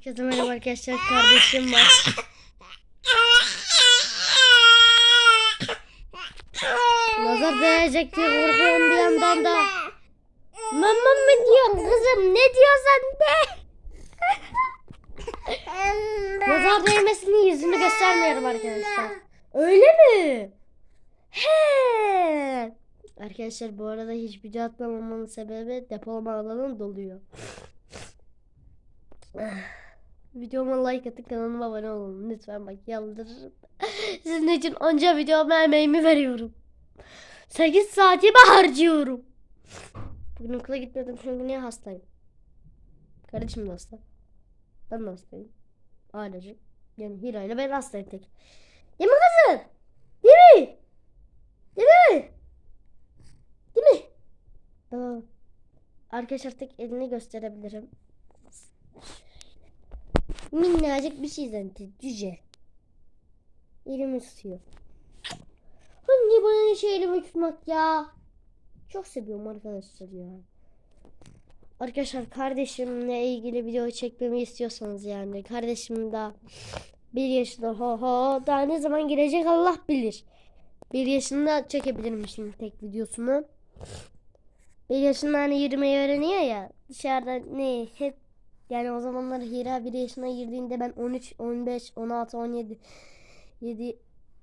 Herkese merhaba arkadaşlar. Kardeşim var. Nazar değecek diye korkuyorum bir yandan da. Mama mı diyorsun kızım? Ne diyorsan de. Nazar değmesinin yüzünü göstermiyorum arkadaşlar. Öyle mi? He. Arkadaşlar bu arada hiç video atmamamın sebebi depolama alanım doluyor. Videoma like atın kanalıma abone olun. Lütfen bak yalvarırım. Sizin için onca videoma emeğimi veriyorum. 8 saatimi harcıyorum. Bugün okula gitmedim çünkü niye hastayım? Kardeşim de hasta. Ben de hastayım. Ailecek. Yani Hira ile ben hastayım tek. Değil mi kızım? Değil mi? Değil mi? Tamam. Arkadaşlar tek elini gösterebilirim. Minnacık bir şey zaten. Cüce. Elimi tutuyor. Hangi bana ne şey elimi tutmak ya? Çok seviyorum arkadaşlar ya. Arkadaşlar kardeşimle ilgili video çekmemi istiyorsanız yani kardeşim daha bir yaşında ho ho daha ne zaman gelecek Allah bilir. Bir yaşında çekebilirim şimdi tek videosunu. Bir yaşında hani yürümeyi öğreniyor ya dışarıda ne hep yani o zamanlar Hira bir yaşına girdiğinde ben 13, 15, 16, 17, 7,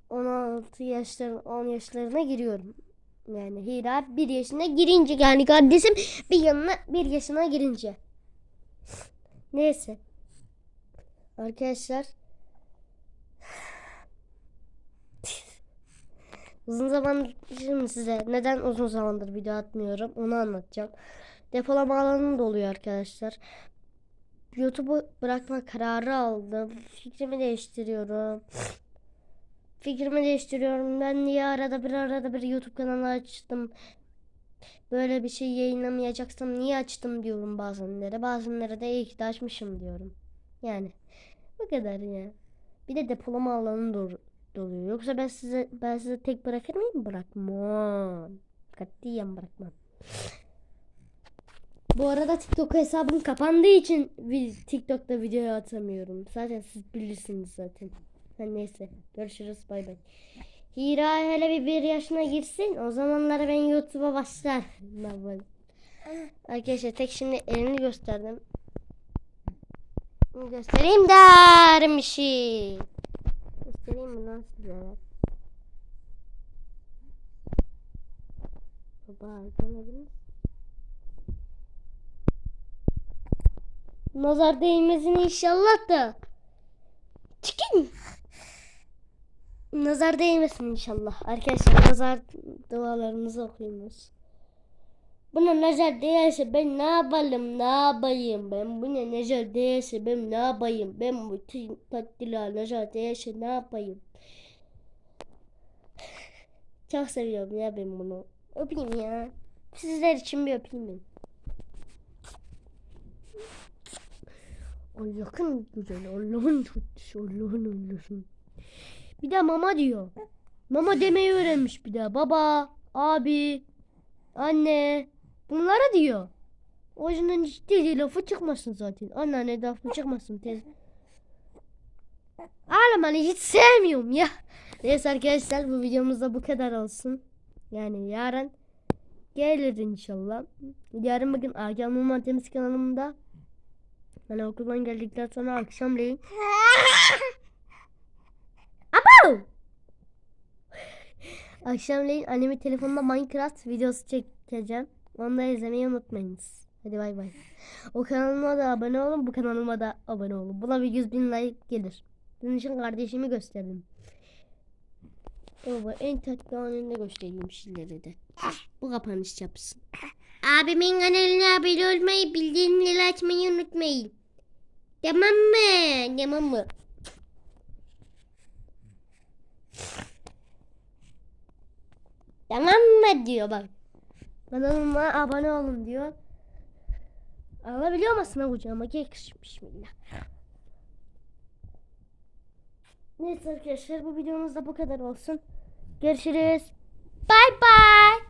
16 yaşlar, 10 yaşlarına giriyorum. Yani Hira bir yaşına girince yani kardeşim bir yanına bir yaşına girince. Neyse. Arkadaşlar. Uzun zaman şimdi size neden uzun zamandır video atmıyorum onu anlatacağım. Depolama alanım doluyor arkadaşlar. YouTube'u bırakma kararı aldım. Fikrimi değiştiriyorum. Fikrimi değiştiriyorum. Ben niye arada bir arada bir YouTube kanalı açtım. Böyle bir şey yayınlamayacaksam niye açtım diyorum bazenlere. Bazenlere de iyi ki de açmışım diyorum. Yani bu kadar ya. Bir de depolama alanı dolu- doluyor. Yoksa ben size ben size tek bırakır mıyım? Bırakmam. Katiyen bırakmam. Bu arada TikTok hesabım kapandığı için TikTok'ta video atamıyorum. Zaten siz bilirsiniz zaten. Ha, neyse. Görüşürüz. Bay bay. Hira hele bir, bir yaşına girsin. O zamanlara ben YouTube'a başlar. Arkadaşlar tek şimdi elini gösterdim. Göstereyim dermişi. Göstereyim mi lan size? Baba tanıdınız. Nazar değmesin inşallah da. Çıkın. Nazar değmesin inşallah. Arkadaşlar nazar dualarımızı okuyunuz. Buna nazar değerse ben ne yapalım ne yapayım ben buna nazar değerse ben ne yapayım ben bu tatlılar nazar değerse ne yapayım. Çok seviyorum ya ben bunu. Öpeyim ya. Sizler için bir öpeyim ben. Allah'ın güzel, Allah'ın tatlısı, Allah'ın Allah'ın. Bir de mama diyor. Mama demeyi öğrenmiş bir de. Baba, abi, anne. Bunlara diyor. O yüzden dediği lafı çıkmasın zaten. Anneanne lafı çıkmasın tez. Ağlamanı hiç sevmiyorum ya. Neyse arkadaşlar bu videomuzda bu kadar olsun. Yani yarın gelir inşallah. Yarın bugün Agah Muman Temiz kanalımda ben okuldan geldikten sonra akşamleyin Abo! Akşamleyin annemin telefonunda Minecraft videosu çekeceğim. Onu da izlemeyi unutmayınız. Hadi bay bay. O kanalıma da abone olun. Bu kanalıma da abone olun. Buna bir 100 bin like gelir. Bunun için kardeşimi gösterdim. Baba en tatlı anında göstereyim sizlere de. Bu kapanış yapsın. Abimin kanalına abone olmayı, bildirimleri açmayı unutmayın. Tamam mı? Tamam mı? Tamam mı diyor bak. Kanalıma abone olun diyor. Alabiliyor musun kucağıma? Kızım bismillah. Neyse arkadaşlar bu videomuz da bu kadar olsun. Görüşürüz. Bye bye.